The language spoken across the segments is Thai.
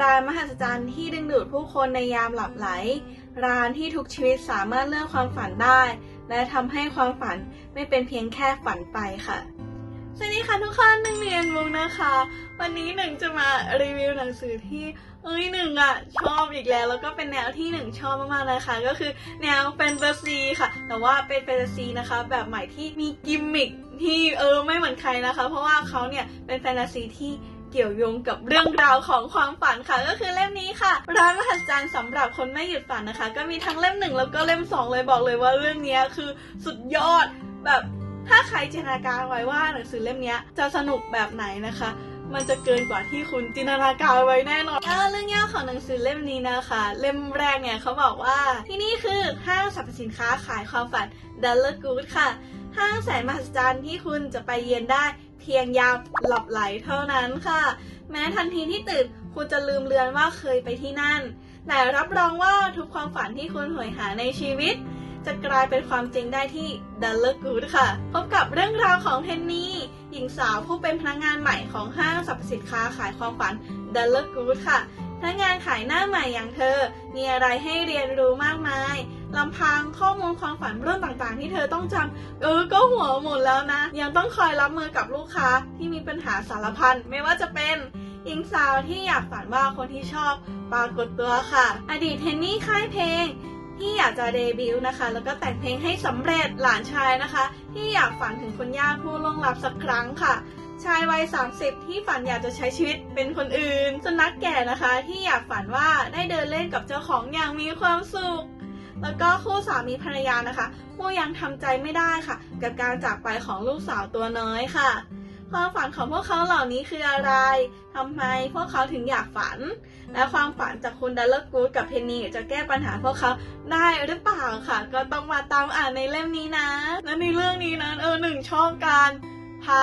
ร้านมหัศจรรย์ที่ดึงดูดผู้คนในยามหลับไหล ร้านที่ทุกชีวิตสามารถเลือกความฝันได้ และทำให้ความฝันไม่เป็นเพียงแค่ฝันไปค่ะ สวัสดีค่ะทุกคนหนึ่งเรียนมุกนะคะ วันนี้หนึ่งจะมารีวิวหนังสือที่เอ้ยหนึ่งอะชอบอีกแล้ว แล้วก็เป็นแนวที่หนึ่งชอบมากๆเลยค่ะ ก็คือแนวแฟนตาซีค่ะ แต่ว่าเป็นแฟนตาซีนะคะ แบบใหม่ที่มีกิมมิคที่เออไม่เหมือนใครนะคะ เพราะว่าเขาเนี่ยเป็นแฟนตาซีที่ กี่ยวโยงกับเรื่องราวของความฝันค่ะ ก็คือเล่มนี้ค่ะ ร้านมหัศจรรย์สำหรับคนไม่หยุดฝันนะคะ ก็มีทั้งเล่มหนึ่งแล้วก็เล่มสองเลยบอกเลยว่าเรื่องนี้คือสุดยอดแบบถ้าใครจินตนาการไว้ว่าหนังสือเล่มนี้จะสนุกแบบไหนนะคะมันจะเกินกว่าที่คุณจินตนาการไว้แน่นอนอ่าเรื่องย่อของหนังสือเล่มนี้นะคะ เล่มแรกเนี่ยเขาบอกว่าที่นี่คือห้างสรรพสินค้าขายความฝัน Dollar Good ค่ะ ห้างแสนมหัศจรรย์ที่คุณจะไปเยือนได้ พียงยามหลับไหลเท่านั้นค่ะ แม้ทันทีที่ตื่นคุณจะลืมเลือนว่าเคยไปที่นั่น แต่รับรองว่าทุกความฝันที่คุณหวยหาในชีวิต จะกลายเป็นความจริงได้ที่ Dollar Good ค่ะ พบกับเรื่องราวของเพนนีหญิงสาวผู้เป็นพนักงานใหม่ของห้างสรรพสินค้าขายความฝัน Dollar Good ค่ะพนักงานขายหน้าใหม่อย่างเธอ มีอะไรให้เรียนรู้มากมาย ลำพังข้อมูลความฝันเรื่องต่างๆ ที่เธอต้องจำเออก็หัวหมุนแล้วนะ ยังต้องคอยรับมือกับลูกค้าที่มีปัญหาสารพันไม่ว่าจะเป็นหญิงสาวที่อยากฝันว่าคนที่ชอบปรากฏตัวค่ะ อดีตเทนนี่ค่ายเพลงที่อยากจะเดบิวต์นะคะ แล้วก็แต่งเพลงให้สำเร็จหลานชายนะคะ ที่อยากฝันถึงคุณย่าผู้ล่วงลับสักครั้งค่ะ ชายวัย 30 ที่ฝันอยากจะใช้ชีวิตเป็นคนอื่นสุนัขแก่นะคะ ที่อยากฝันว่าได้เดินเล่นกับเจ้าของอย่างมีความสุข แล้วก็คู่สามีภรรยานะคะผู้ยังทำใจไม่ได้ค่ะ กับการจากไปของลูกสาวตัวน้อยค่ะ ความฝันของพวกเขาเหล่านี้คืออะไรทำไมพวกเขาถึงอยากฝัน และความฝันจากคุณดัลเลอร์กูดกับเพนนีจะแก้ปัญหาพวกเขาได้หรือเปล่าค่ะ ก็ต้องมาตามอ่านในเล่มนี้นะและในเรื่องนี้นะเออหนึ่งชอบการ พา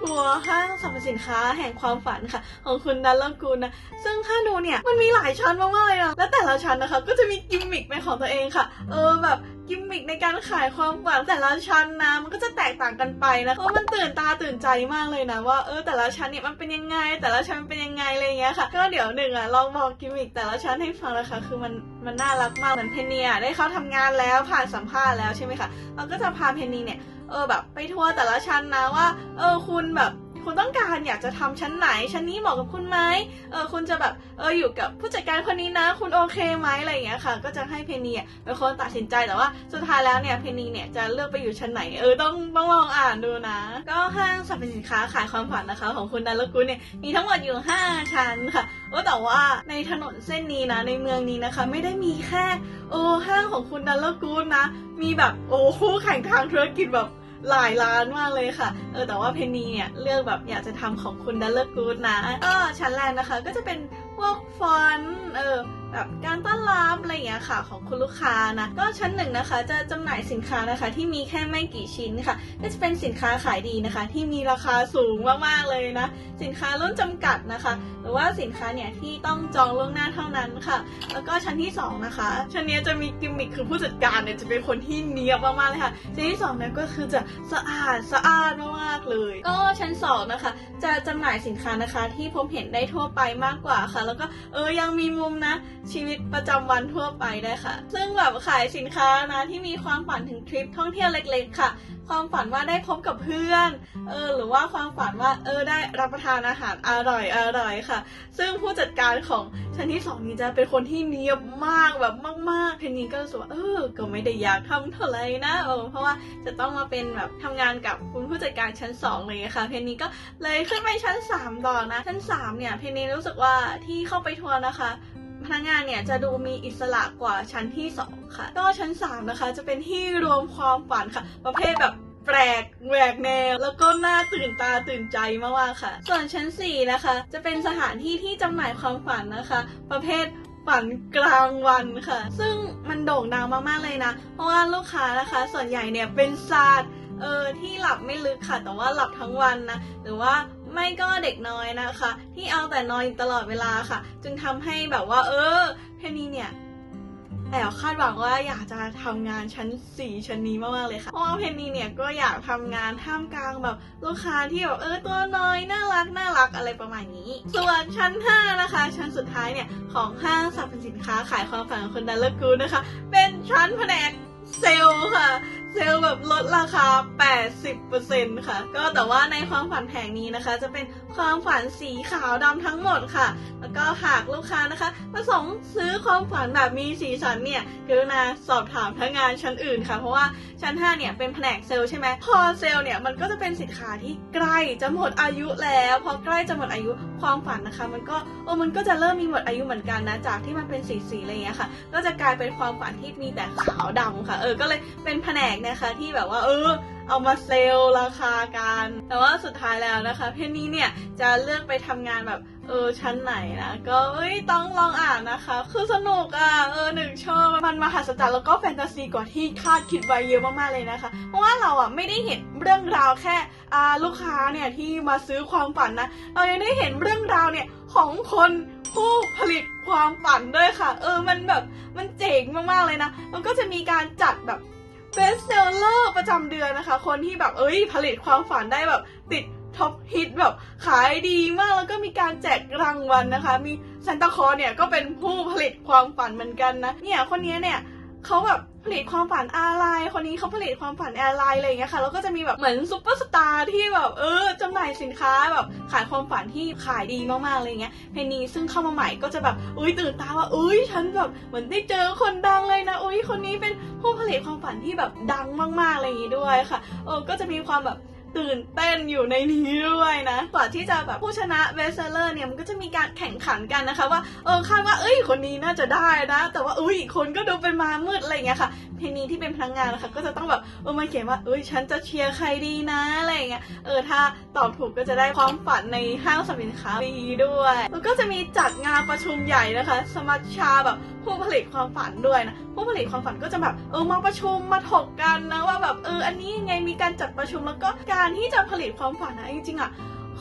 ทัวร์ห้างสรรพสินค้าแห่งความฝันค่ะ ของคุณดัลล์กูลนะ ซึ่งถ้าดูเนี่ย มันมีหลายชั้นมากๆเลยนะและแต่ละชั้นนะคะ ก็จะมีกิมมิคเป็นของตัวเองค่ะ เออแบบ กิมมิคในการขายความฝันแต่ละชั้นนะมันก็จะแตกต่างกันไปนะเพราะมันตื่นตาตื่นใจมากเลยนะว่าเออแต่ละชั้นเนี่ยมันเป็นยังไง แต่ละชั้นเป็นยังไงอะไรเงี้ยค่ะ ก็เดี๋ยวหนึ่งอะลองบอกกิมมิคแต่ละชั้นให้ฟังนะคะคือมันมันน่ารักมากเหมือนเพนเนียได้เข้าทำงานแล้วผ่านสัมภาษณ์แล้วใช่ไหมคะเราก็จะพาเพนนีเนี่ยเออแบบไปทัวร์แต่ละชั้นนะว่า เออคุณแบบ คุณต้องการอยากจะทำชั้นไหน ชั้นนี้เหมาะกับคุณไหมเออคุณจะแบบเอออยู่กับผู้จัดการคนนี้นะ คุณโอเคไหมอะไรอย่างเงี้ยค่ะ ก็จะให้เพนีเป็นคนตัดสินใจแต่ว่าสุดท้ายแล้วเนี่ยเพนีเนี่ยจะเลือกไปอยู่ชั้นไหนเออต้องต้องลองอ่านดูนะ ก็ห้างสรรพสินค้าขายความฝันนะคะ ของคุณดันลกุลเนี่ยมีทั้งหมดอยู่ 5 ชั้นค่ะเออแต่ว่าในถนนเส้นนี้นะ ในเมืองนี้นะคะ ไม่ได้มีแค่โอ้ห้างของคุณดันลกุลนะ มีแบบโอ้คู่แข่งทางธุรกิจแบบ หลายล้านมากเลยค่ะ เออแต่ว่าเพนนีเนี่ยเลือกแบบอยากจะทำของคุณดัลเลอร์กูดนะก็ชั้นแรกนะคะ ก็จะเป็นพวกฟอนต์เออ แบบการต้อนรับอะไรอย่างเงี้ยค่ะของคุณลูกค้านะก็ชั้นหนึ่งนะคะจะจำหน่ายสินค้านะคะที่มีแค่ไม่กี่ชิ้นค่ะ ก็จะเป็นสินค้าขายดีนะคะ ที่มีราคาสูงมากๆเลยนะ สินค้ารุ่นจำกัดนะคะ หรือว่าสินค้าเนี่ยที่ต้องจองล่วงหน้าเท่านั้นค่ะ แล้วก็ชั้นที่สองนะคะ ชั้นเนี้ยจะมีกิมมิคคือผู้จัดการเนี่ยจะเป็นคนที่เนียบมากๆเลยค่ะชั้นที่สองเนี่ยก็คือจะสะอาดสะอาดมากๆเลย ก็ชั้นสองนะคะ จะจำหน่ายสินค้านะคะที่พบเห็นได้ทั่วไปมากกว่าค่ะ แล้วก็เออยังมีมุมนะชีวิตประจำวันทั่วไปได้ค่ะ ซึ่งแบบขายสินค้านะที่มีความฝันถึงทริปท่องเที่ยวเล็ก ๆ ค่ะ ความฝันว่าได้พบกับเพื่อน เออ หรือว่าความฝันว่า เออ ได้รับประทานอาหารอร่อยอร่อยค่ะ ซึ่งผู้จัดการของชั้นที่สองนี้จะเป็นคนที่เนียบมากแบบมากๆเพนนีก็รู้สึกว่า เออ ก็ไม่ได้อยากทำเท่าไหร่นะ เออ เพราะว่าจะต้องมาเป็นแบบทำงานกับคุณผู้จัดการชั้นสองเลยค่ะ เพนนีก็เลยขึ้นไปชั้นสามต่อนะ ชั้นสามเนี่ย เพนนีรู้สึกว่าที่เข้าไปทัวร์นะคะ พนักงานเนี่ยจะดูมีอิสระกว่าชั้นที่2ค่ะก็ชั้น3นะคะจะเป็นที่รวมความฝันค่ะ ประเภทแบบแปลกแหวกแนว แล้วก็น่าตื่นตาตื่นใจมากๆค่ะ ส่วนชั้น 4 นะคะ จะเป็นสถานที่ที่จำหน่ายความฝันนะคะ ประเภทฝันกลางวันค่ะ ซึ่งมันโด่งดังมากๆเลยนะ เพราะว่าลูกค้านะคะ ส่วนใหญ่เนี่ยเป็นศาสตร์เออที่หลับไม่ลึกค่ะ แต่ว่าหลับทั้งวันนะ หรือว่า ไม่ก็เด็กน้อยนะคะ ที่เอาแต่นอนตลอดเวลาค่ะ จึงทำให้แบบว่า เออเพนนีเนี่ยแอบคาดหวังว่าอยากจะทำงานชั้น 4 ชั้นนี้มากๆเลยค่ะ เพราะว่าเพนนีเนี่ยก็อยากทำงานท่ามกลางแบบลูกค้าที่แบบเออตัวน้อยน่ารักน่ารักอะไรประมาณนี้ ส่วนชั้น 5 นะคะ ชั้นสุดท้ายเนี่ยของห้างสรรพสินค้าขายความฝันของคนดันเลอร์กูนะคะ เป็นชั้นแผนกเซลล์ค่ะ เซลแบบลดราคา 80%ค่ะ ก็แต่ว่าในความฝันแผงนี้นะคะ จะเป็น ความฝันสีขาวดำทั้งหมดค่ะ แล้วก็หากลูกค้านะคะ ประสงค์ซื้อความฝันแบบมีสีสันเนี่ยกรุณาสอบถามพนักงานชั้นอื่นค่ะ เพราะว่าชั้น 5 เนี่ยเป็นแผนกเซลล์ใช่ไหมพอเซลล์เนี่ยมันก็จะเป็นสินค้าที่ใกล้จะหมดอายุแล้ว พอใกล้จะหมดอายุความฝันนะคะ มันก็เออมันก็จะเริ่มมีหมดอายุเหมือนกันนะจากที่มันเป็นสีสีๆอะไรอย่างเงี้ยค่ะ ก็จะกลายเป็นความฝันที่มีแต่ขาวดำค่ะ เออก็เลยเป็นแผนกนะคะที่แบบว่าเออ เอามาเซลล์ราคากัน แต่ว่าสุดท้ายแล้วนะคะเพนนี่เนี่ยจะเลือกไปทำงานแบบเออชั้นไหนนะก็เอ้ยต้องลองอ่านนะคะ คือสนุกอะเออหนึ่งชอบมันมหัศจรรย์แล้วก็แฟนตาซีกว่าที่คาดคิดไว้เยอะมากๆเลยนะคะ เพราะว่าเราอะไม่ได้เห็นเรื่องราวแค่อ่าลูกค้าเนี่ยที่มาซื้อความฝันนะเรายังได้เห็นเรื่องราวเนี่ยของคนผู้ผลิตความฝันด้วยค่ะ เออมันแบบมันเจ๋งมากๆเลยนะแล้วก็จะมีการจัดแบบ เบสเซลเลอร์ประจำเดือนนะคะ คนที่แบบเอ้ยผลิตความฝันได้แบบติดท็อปฮิตแบบขายดีมากแล้วก็มีการแจกรางวัลนะคะ มีซันตาคอเนี่ยก็เป็นผู้ผลิตความฝันเหมือนกันนะ เนี่ยคนนี้เนี่ยเขาแบบ ผลิตความฝันอะไรคนนี้เขาผลิตความฝันอะไรอะไรอย่างเงี้ยค่ะแล้วก็จะมีแบบเหมือนซุปเปอร์สตาร์ที่แบบเออจำหน่ายสินค้าแบบขายความฝันที่ขายดีมากๆอะไรเงี้ยเพนนีซึ่งเข้ามาใหม่ก็จะแบบอุ้ยตื่นตาว่าอุ้ยฉันแบบเหมือนได้เจอคนดังเลยนะอุ้ยคนนี้เป็นผู้ผลิตความฝันที่แบบดังมากๆอะไรอย่างงี้ด้วยค่ะเออก็จะมีความแบบ ตื่นเต้นอยู่ในนี้ด้วยนะกว่าที่จะแบบผู้ชนะเบสเซอร์เนี่ยมันก็จะมีการแข่งขันกันนะคะว่าเออคาดว่าเอ้ยคนนี้น่าจะได้นะ แต่ว่าอุ้ยคนก็ดูเป็นมามืดอะไรเงี้ยค่ะเพนนีที่เป็นพนักงานนะคะก็จะต้องแบบเออมาเขียนว่าเอ้ยฉันจะเชียร์ใครดีนะอะไรอย่างเงี้ยเออถ้าตอบถูกก็จะได้ความฝันในห้างสรรพสินค้าฟรีด้วย แล้วก็จะมีจัดงานประชุมใหญ่นะคะ สมัชชาแบบผู้ผลิตความฝันด้วยนะผู้ผลิตความฝันก็จะแบบเออมาประชุมมาถกกันนะว่าแบบเอออันนี้ยังไงมีการจัดประชุมแล้วก็การที่จะผลิตความฝันนะจริงๆอะ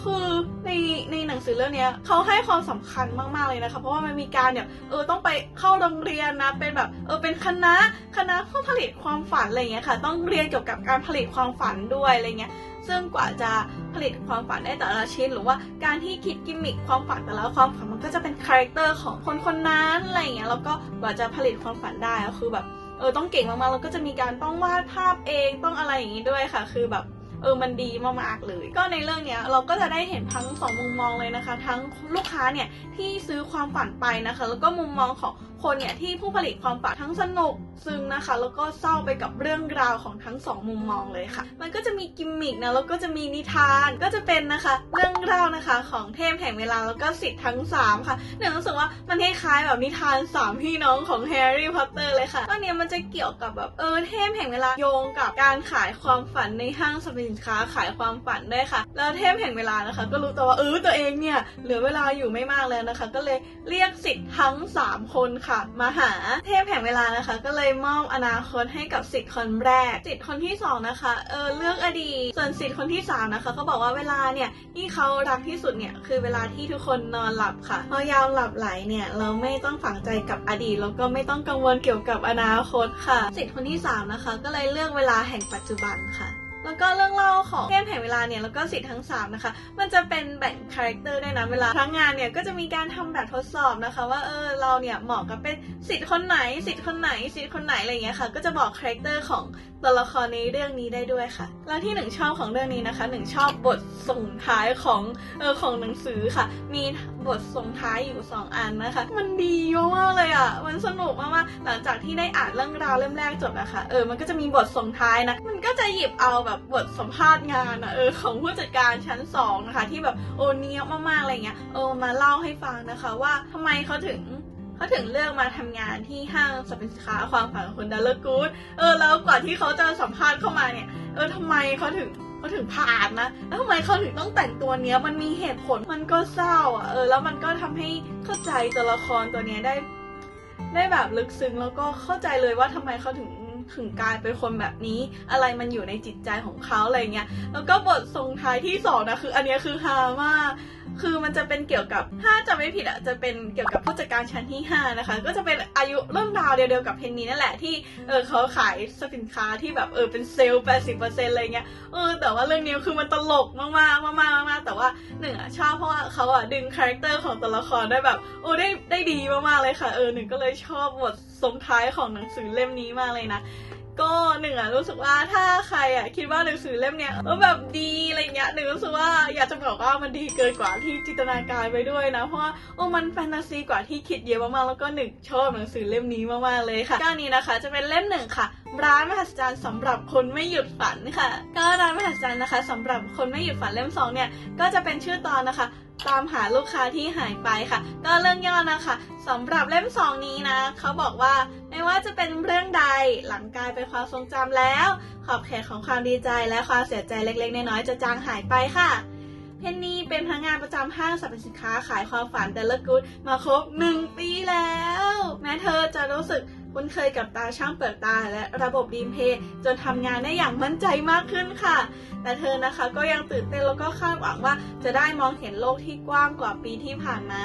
คือในในหนังสือเรื่องนี้เขาให้ความสำคัญมากๆเลยนะคะ เพราะว่ามันมีการเนี่ยเออต้องไปเข้าโรงเรียนนะเป็นแบบเออเป็นคณะคณะผู้ผลิตความฝันอะไรเงี้ยค่ะ ต้องเรียนเกี่ยวกับการผลิตความฝันด้วยอะไรเงี้ยซึ่งกว่าจะผลิตความฝันได้แต่ละชิ้น หรือว่าการที่คิดกิมมิคความฝันแต่ละความฝันมันก็จะเป็นคาแรคเตอร์ของคนคนนั้นอะไรเงี้ยแล้วก็กว่าจะผลิตความฝันได้ก็คือแบบเออต้องเก่งมากๆแล้วก็จะมีการต้องวาดภาพเองต้องอะไรอย่างงี้ด้วยค่ะ คือแบบ เออมันดีมากๆเลย ก็ในเรื่องเนี้ยเราก็จะได้เห็นทั้งสองมุมมองเลยนะคะ ทั้งลูกค้าเนี่ยที่ซื้อความฝันไปนะคะ แล้วก็มุมมองของคนเนี่ยที่ผู้ผลิตความฝันทั้งสนุกซึ้งนะคะ แล้วก็เศร้าไปกับเรื่องราวของทั้งสองมุมมองเลยค่ะ มันก็จะมีกิมมิกนะแล้วก็จะมีนิทานก็จะเป็นนะคะ เรื่องราวนะคะของเทพแห่งเวลาแล้วก็สิทธิ์ทั้งสามค่ะหนึ่งรู้สึกว่ามันคล้ายๆแบบนิทานสามพี่น้องของแฮร์รี่พอตเตอร์เลยค่ะตอนนี้มันจะเกี่ยวกับแบบเออเทพแห่งเวลาโยงกับการขายความฝันในห้างสรรพสินค้าขายความฝันได้ค่ะ แล้วเทพแห่งเวลานะคะ ก็รู้ตัวว่าเออตัวเองเนี่ยเหลือเวลาอยู่ไม่มากแล้วนะคะ ก็เลยเรียกสิทธิ์ทั้งสามคนค่ะ มาหาเทพแห่งเวลานะคะ ก็เลยมอบอนาคตให้กับสิทธิ์คนแรก สิทธิ์คนที่สองนะคะเออเลือกอดีตส่วนสิทธิ์คนที่สามนะคะเขาบอกว่าเวลาเนี่ยที่เขารักที่สุดเนี่ยคือเวลาที่ทุกคนนอนหลับค่ะพอยามหลับไหลเนี่ยเราไม่ต้องฝังใจกับอดีตแล้วก็ไม่ต้องกังวลเกี่ยวกับอนาคตค่ะ สิทธิ์คนที่สามนะคะก็เลยเลือกเวลาแห่งปัจจุบันค่ะ แล้วก็เรื่องเล่าของเทพแห่งเวลาเนี่ยแล้วก็สิทธิ์ทั้ง 3 นะคะ มันจะเป็นแบ่งคาแรคเตอร์ได้นะเวลาทั้งงานเนี่ยก็จะมีการทำแบบทดสอบนะคะ ว่าเออเราเนี่ยเหมาะกับเป็นสิทธิ์คนไหนสิทธิ์คนไหนสิทธิ์คนไหนอะไรอย่างเงี้ยค่ะก็จะบอกคาแรคเตอร์ของตัวละครในเรื่องนี้ได้ด้วยค่ะ แล้วที่หนึ่งชอบของเรื่องนี้นะคะหนึ่งชอบบทส่งท้ายของเออของหนังสือค่ะ มีบทส่งท้ายอยู่ 2 อันนะคะ มันดีมากเลยอะมันสนุกมากๆหลังจากที่ได้อ่านเรื่องราวเล่มแรกจบนะคะเออมันก็จะมีบทส่งท้ายนะมันก็จะหยิบเอาแบบบทสัมภาษณ์งานอะเออของผู้จัดการชั้นสองนะคะ ที่แบบโอเนี้ยมากๆอะไรเงี้ยเออมาเล่าให้ฟังนะคะ ว่าทำไมเขาถึงเขาถึงเลือกมาทำงานที่ห้างสรรพสินค้าความฝันของคุณดัลเลอร์กูดเออแล้วกว่าที่เขาจะสัมภาษณ์เข้ามาเนี่ยเออทำไมเขาถึงเขาถึงผ่านนะแล้วทำไมเขาถึงต้องแต่งตัวเนี้ยมันมีเหตุผลมันก็เศร้าอะเออแล้วมันก็ทำให้เข้าใจตัวละครตัวเนี้ยได้ ได้แบบลึกซึ้งแล้วก็เข้าใจเลยว่าทำไมเขาถึง ถึงกลายเป็นคนแบบนี้ อะไรมันอยู่ในจิตใจของเขาอะไรเงี้ยแล้วก็บทส่งท้ายที่สองนะคือ อันนี้คือฮามาก คือมันจะเป็นเกี่ยวกับถ้าจะไม่ผิดอะจะเป็นเกี่ยวกับผู้จัดการชั้นที่ 5 นะคะ ก็จะเป็นอายุเรื่องราวเดียวๆกับเพนนีนั่นแหละที่เออเขาขายสินค้าที่แบบเออเป็นเซลล์80%อะไรเงี้ยเออแต่ว่าเรื่องนี้คือมันตลกมากๆมากมากแต่ว่าหนึ่งอะชอบเพราะว่าเขาอะดึงคาแรคเตอร์ของตัวละครได้แบบโอ้ได้ได้ดีมากๆเลยค่ะเออหนึ่งก็เลยชอบบทส่งท้ายของหนังสือเล่มนี้มากเลยนะ ก็หนึ่งอะรู้สึกว่าถ้าใครอะคิดว่าหนังสือเล่มเนี้ยเออแบบดีอะไรเงี้ยหนึ่งรู้สึกว่าอยากจะบอกว่ามันดีเกินกว่าที่จินตนาการไปด้วยนะเพราะว่าโอ้มันแฟนตาซีกว่าที่คิดเยอะมากๆแล้วก็หนึ่งชอบหนังสือเล่มนี้มากๆเลยค่ะก็อันนี้นะคะ จะเป็นเล่มหนึ่งค่ะ ร้านมหัศจรรย์สำหรับคนไม่หยุดฝันค่ะ ก็ร้านมหัศจรรย์นะคะสำหรับคนไม่หยุดฝันเล่มสองเนี่ยก็จะเป็นชื่อตอนนะคะ ตามหาลูกค้าที่หายไปค่ะ ก็เรื่องย่อนะคะสำหรับเล่มสองนี้นะเขาบอกว่าไม่ว่าจะเป็นเรื่องใดหลังกลายเป็นความทรงจำแล้ว ขอบเขตของความดีใจและความเสียใจเล็กๆ น้อยๆจะจางหายไปค่ะ เพนนีเป็นพนักงานประจำห้างสรรพสินค้าขายความฝันแต่ละกูดมาครบหนึ่งปีแล้ว แม้เธอจะรู้สึกคุ้นเคยกับตาช่างเปิดตาและระบบดีมเพย์จนทำงานได้อย่างมั่นใจมากขึ้นค่ะ แต่เธอนะคะก็ยังตื่นเต้นแล้วก็คาดหวังว่าจะได้มองเห็นโลกที่กว้างกว่าปีที่ผ่านมา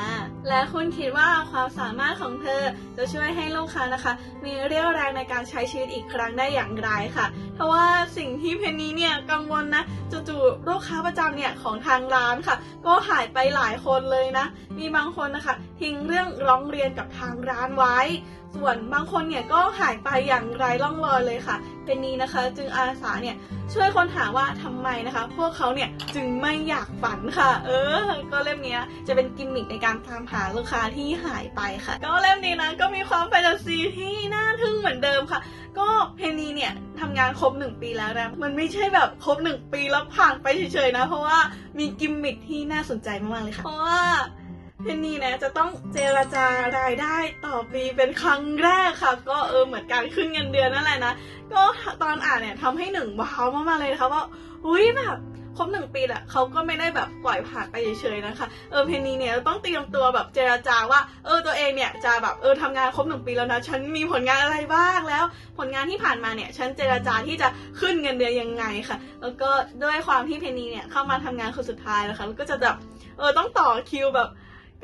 และคุณคิดว่าความสามารถของเธอจะช่วยให้ลูกค้านะคะ มีเรี่ยวแรงในการใช้ชีวิตอีกครั้งได้อย่างไรค่ะ เพราะว่าสิ่งที่เพนนีเนี่ยกังวลนะจู่ๆลูกค้าประจำเนี่ยของทางร้านค่ะ ก็หายไปหลายคนเลยนะ มีบางคนนะคะทิ้งเรื่องร้องเรียนกับทางร้านไว้ ส่วนบางคนเนี่ยก็หายไปอย่างไร้ร่องรอยเลยค่ะ เป็นนี้นะคะจึงอาสาเนี่ยช่วยค้นหาว่าทำไมนะคะ พวกเขาเนี่ยจึงไม่อยากฝันค่ะ เออ ก็เล่มนี้จะเป็นกิมมิคในการตามหาลูกค้าที่หายไปค่ะ ก็เล่มนี้นะก็มีความแฟนตาซีที่น่าทึ่งเหมือนเดิมค่ะ ก็เพนนีเนี่ยทำงานครบหนึ่งปีแล้วนะ มันไม่ใช่แบบครบหนึ่งปีแล้วผ่านไปเฉยๆนะ เพราะว่ามีกิมมิคที่น่าสนใจมากๆเลยค่ะ เพราะว่า เพนนีนะจะต้องเจรจารายได้ต่อปีเป็นครั้งแรกค่ะ ก็เออเหมือนการขึ้นเงินเดือนนั่นแหละนะ ก็ตอนอ่านเนี่ยทำให้หนึ่งว้าวมากๆเลยนะคะว่าอุ้ยแบบครบหนึ่งปีแหละเขาก็ไม่ได้แบบปล่อยผ่านไปเฉยๆนะคะ เออเพนนีเนี่ยต้องเตรียมตัวแบบเจรจาว่าเออตัวเองเนี่ยจะแบบเออทำงานครบหนึ่งปีแล้วนะฉันมีผลงานอะไรบ้างแล้ว ผลงานที่ผ่านมาเนี่ยฉันเจรจาที่จะขึ้นเงินเดือนยังไงค่ะ แล้วก็ด้วยความที่เพนนีเนี่ยเข้ามาทำงานคนสุดท้ายนะคะแล้วก็จะแบบเออต้องต่อคิวแบบ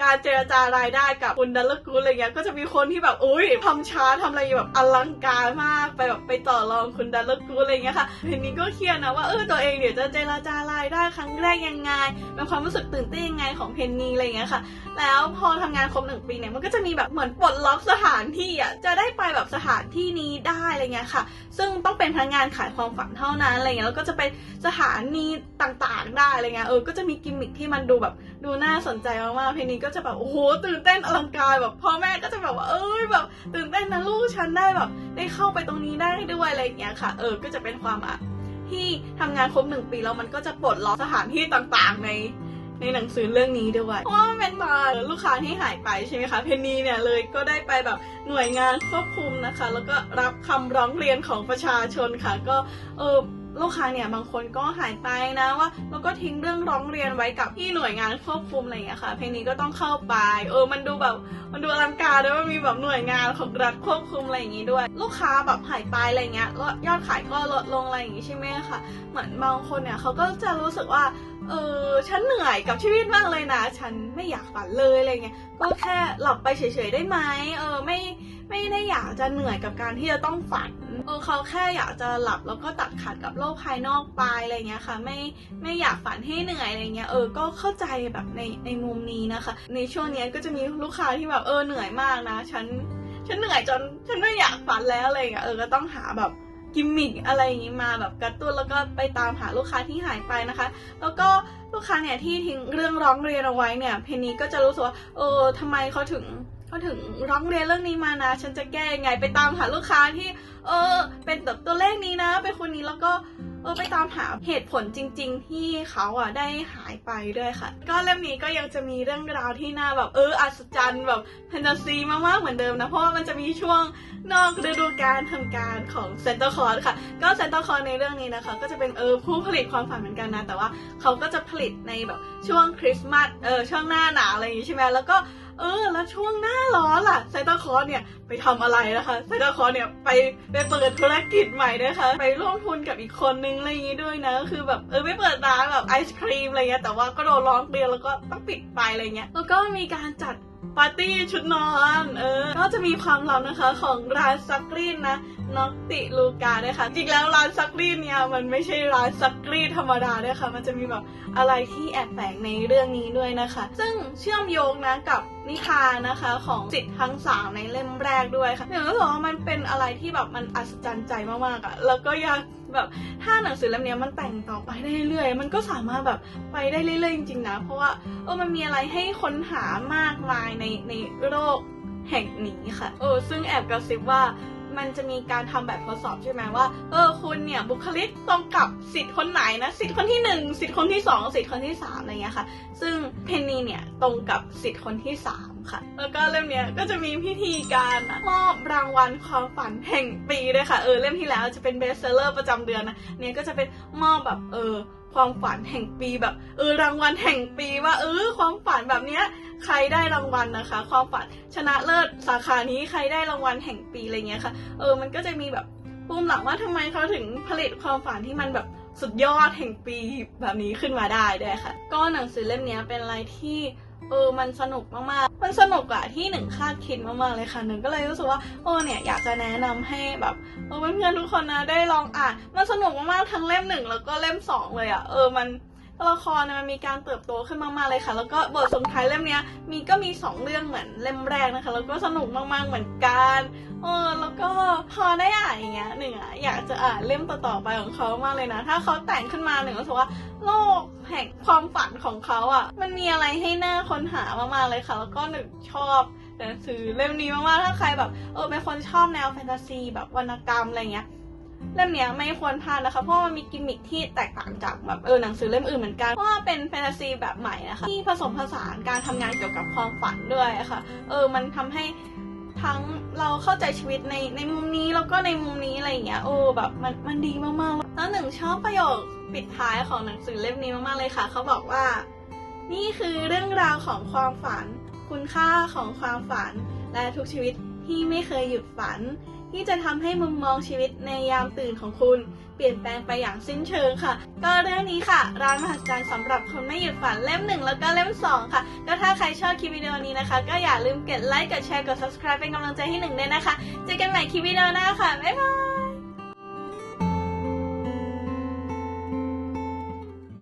การเจรจารายได้กับคุณดัลลกูอะไรเงี้ยก็จะมีคนที่แบบอุ้ยทำช้าทำอะไรแบบอลังการมากไปแบบไปต่อรองคุณดัลลกูอะไรเงี้ยค่ะเพนนี้ก็เครียดนะว่าเออตัวเองเดี๋ยวจะเจรจารายได้ครั้งแรกยังไงเป็นความรู้สึกตื่นเต้นยังไงของเพนนีอะไรเงี้ยค่ะ แล้วพอทำงานครบหนึ่งปีเนี่ยมันก็จะมีแบบเหมือนปลดล็อกสถานที่อะจะได้ไปแบบสถานที่นี้ได้อะไรเงี้ยค่ะ ซึ่งต้องเป็นพนักงานขายความฝันเท่านั้นอะไรเงี้ยแล้วก็จะไปสถานีต่างๆ ได้อะไรเงี้ยเออก็จะมีกิมมิคที่มันดูแบบดูน่าสนใจมากๆเพลงนี้ก็็จะแบบโอ้โหตื่นเต้นอลังการแบบพ่อแม่ก็จะแบบว่าเอ้ยแบบ ตื่นเต้นนะลูกฉันได้แบบ ได้เข้าไปตรงนี้ได้ด้วยอะไรอย่างเงี้ยค่ะ เออก็จะเป็นความอะที่ทำงานครบหนึ่งปีแล้วมันก็จะปลดล็อกสถานที่ต่างๆในในหนังสือเรื่องนี้ด้วยเพราะว่าเป็นตอนลูกค้าที่หายไปใช่ไหมคะเพนนีเนี่ยเลยก็ได้ไปแบบหน่วยงานควบคุมนะคะ แล้วก็รับคำร้องเรียนของประชาชนค่ะ ก็เออ ลูกค้าเนี่ยบางคนก็หายไปนะว่าแล้วก็ทิ้งเรื่องร้องเรียนไว้กับที่หน่วยงานควบคุมอะไรอย่างเงี้ยค่ะเพนนีก็ต้องเข้าไปเออมันดูแบบมันดูอลังการด้วยว่ามีแบบหน่วยงานของรัฐควบคุมอะไรอย่างงี้ด้วย ลูกค้าแบบหายไปอะไรเงี้ยยอดขายก็ลดลงอะไรอย่างงี้ใช่ไหมคะเหมือนบางคนเนี่ยเขาก็จะรู้สึกว่าเออฉันเหนื่อยกับชีวิตมากเลยนะ ฉันไม่อยากฝันเลยอะไรเงี้ยก็แค่หลับไปเฉยๆได้ไหมเออไม่ ไม่ได้อยากจะเหนื่อยกับการที่จะต้องฝันเออเขาแค่อยากจะหลับแล้วก็ตัดขาดกับโลกภายนอกไปอะไรเงี้ยค่ะ ไม่ไม่อยากฝันให้เหนื่อยอะไรเงี้ยเออก็เข้าใจแบบในในมุมนี้นะคะ ในช่วงนี้ก็จะมีลูกค้าที่แบบเออเหนื่อยมากนะ ฉันฉันเหนื่อยจนฉันไม่อยากฝันแล้วอะไรเงี้ยเออก็ต้องหาแบบกิมมิคอะไรอย่างนี้มาแบบกระตุ้นแล้วก็ไปตามหาลูกค้าที่หายไปนะคะ แล้วก็ลูกค้าเนี่ยที่ทิ้งเรื่องร้องเรียนเอาไว้เนี่ยเพนนีก็จะรู้สึกว่าเออทำไมเขาถึงาถึงร้องเรียนเรื่องนี้มานะ ฉันจะแก้ยังไง ไปตามหาลูกค้าที่ เออ เป็นแบบตัวเลขนี้นะ เป็นคนนี้แล้วก็เออไปตามหาเหตุผลจริง ๆ ที่เขาอะได้หายไปด้วยค่ะ ก็เล่มนี้ก็ยังจะมีเรื่องราวที่น่าแบบเอออัศจรรย์แบบแฟนตาซีมากๆเหมือนเดิมนะ เพราะว่ามันจะมีช่วงนอกฤดูการทำการของเซนเตอร์คอร์ค่ะ ก็เซนเตอร์คอร์ในเรื่องนี้นะคะ ก็จะเป็นเออผู้ผลิตความฝันเหมือนกันนะ แต่ว่าเขาก็จะผลิตในแบบช่วงคริสต์มาสเออช่วงหน้าหนาวอะไรอย่างงี้ใช่ไหมแล้วก็ เออ แล้วช่วงหน้าร้อนล่ะไซตาคอร์สเนี่ยไปทำอะไรนะคะไซตาคอร์สเนี่ยไปไปเปิดธุรกิจใหม่นะคะ ไปร่วมทุนกับอีกคนนึงอะไรอย่างงี้ด้วยนะก็คือแบบเออไปเปิดร้านแบบไอศครีมอะไรเงี้ยแต่ว่าก็โดนร้องเรียนแล้วก็ต้องปิดไปอะไรเงี้ยแล้วก็มีการจัดปาร์ตี้ชุดนอน เออ ก็จะมีความลับนะคะของร้านซักรีดนะน็อกติลูกาด้วยค่ะ จริงแล้วร้านซักรีดเนี่ยมันไม่ใช่ร้านซักรีดธรรมดาด้วยค่ะ มันจะมีแบบอะไรที่แอบแฝงในเรื่องนี้ด้วยนะคะ ซึ่งเชื่อมโยงนะกับ นิทานนะคะของจิตทั้งสามในเล่มแรกด้วยค่ะหนูรู้สึกว่ามันเป็นอะไรที่แบบมันอัศจรรย์ใจมากๆอะแล้วก็อยากแบบถ้าหนังสือเล่มนี้มันแต่งต่อไปได้เรื่อยๆมันก็สามารถแบบไปได้เรื่อยๆจริงๆนะ เพราะว่าเออมันมีอะไรให้ค้นหามากมายในในโลกแห่งนี้ค่ะเออซึ่งแอบกระซิบว่า มันจะมีการทำแบบทดสอบใช่ไหมว่า เออคุณเนี่ยบุคลิกตรงกับสิทธิ์คนไหนนะสิทธิ์คนที่หนึ่งสิทธิ์คนที่สองสิทธิ์คนที่สามอะไรเงี้ยค่ะ ซึ่งเพนนีเนี่ยตรงกับสิทธิ์คนที่สามค่ะ แล้วก็เล่มเนี้ยก็จะมีพิธีการมอบรางวัลความฝันแห่งปีด้วยค่ะเออเล่มที่แล้วจะเป็นเบสเซอร์ประจำเดือนนะเนี่ยก็จะเป็นมอบแบบเออความฝันแห่งปีแบบเออรางวัลแห่งปีว่าเออความฝันแบบเนี้ย ใครได้รางวัลนะคะ ความฝันชนะเลิศสาขานี้ใครได้รางวัลแห่งปีอะไรเงี้ยค่ะ เออมันก็จะมีแบบปุ่มหลังว่าทำไมเขาถึงผลิตความฝันที่มันแบบสุดยอดแห่งปีแบบนี้ขึ้นมาได้ด้วยค่ะ ก็หนังสือเล่มนี้เป็นอะไรที่เออ มันสนุกมากๆ มันสนุกอะที่หนึ่งคาดคิดมากๆเลยค่ะหนึ่งก็เลยรู้สึกว่าโอ้เนี่ยอยากจะแนะนำให้แบบเออเพื่อนๆทุกคนนะได้ลองอ่าน มันสนุกมากๆทั้งเล่มหนึ่งแล้วก็เล่มสองเลยอะเออมัน ตัวละครมันมีการเติบโตขึ้นมากๆเลยค่ะ แล้วก็บทส่งท้ายเล่มนี้มีก็มีสองเรื่องเหมือนเล่มแรกนะคะ แล้วก็สนุกมากๆเหมือนกันเออแล้วก็พอได้อ่านอย่างเงี้ยหนึ่งอะอยากจะอ่านเล่มต่อๆไปของเขามากเลยนะ ถ้าเขาแต่งขึ้นมาหนึ่งรู้สึกว่าโลกแห่งความฝันของเขาอะ มันมีอะไรให้น่าค้นหามากๆเลยค่ะ แล้วก็หนึ่งชอบหนังสือเล่มนี้มากๆถ้าใครแบบเออเป็นคนชอบแนวแฟนตาซีแบบวรรณกรรมอะไรเงี้ย เล่มเนี้ยไม่ควรพลาดนะคะ เพราะมันมีกิมมิคที่แตกต่างจากแบบเออหนังสือเล่มอื่นเหมือนกัน เพราะว่าเป็นแฟนตาซีแบบใหม่นะคะที่ผสมผสานการทำงานเกี่ยวกับความฝันด้วยะค่ะ เออมันทำให้ทั้งเราเข้าใจชีวิตในในมุมนี้แล้วก็ในมุมนี้อะไรอย่างเงี้ยโอ้แบบมันมันดีมากๆแล้วหนึ่งชอบประโยคปิดท้ายของหนังสือเล่มนี้มากๆเลยค่ะเขาบอกว่า นี่คือเรื่องราวของความฝัน คุณค่าของความฝัน และทุกชีวิตที่ไม่เคยหยุดฝัน ที่จะทำให้มุมมองชีวิตในยามตื่นของคุณ เปลี่ยนแปลงไปอย่างสิ้นเชิงค่ะ ก็เรื่องนี้ค่ะร้านมหัศจรรย์สำหรับคนไม่หยุดฝันเล่มหนึ่งแล้วก็เล่มสองค่ะ ก็ถ้าใครชอบคลิปวิดีโอนี้นะคะ ก็อย่าลืมกดไลค์กดแชร์กด subscribe เป็นกำลังใจให้หนึ่งด้วยนะคะเจอกันใหม่คลิปวิดีโอหน้าค่ะบ๊ายบาย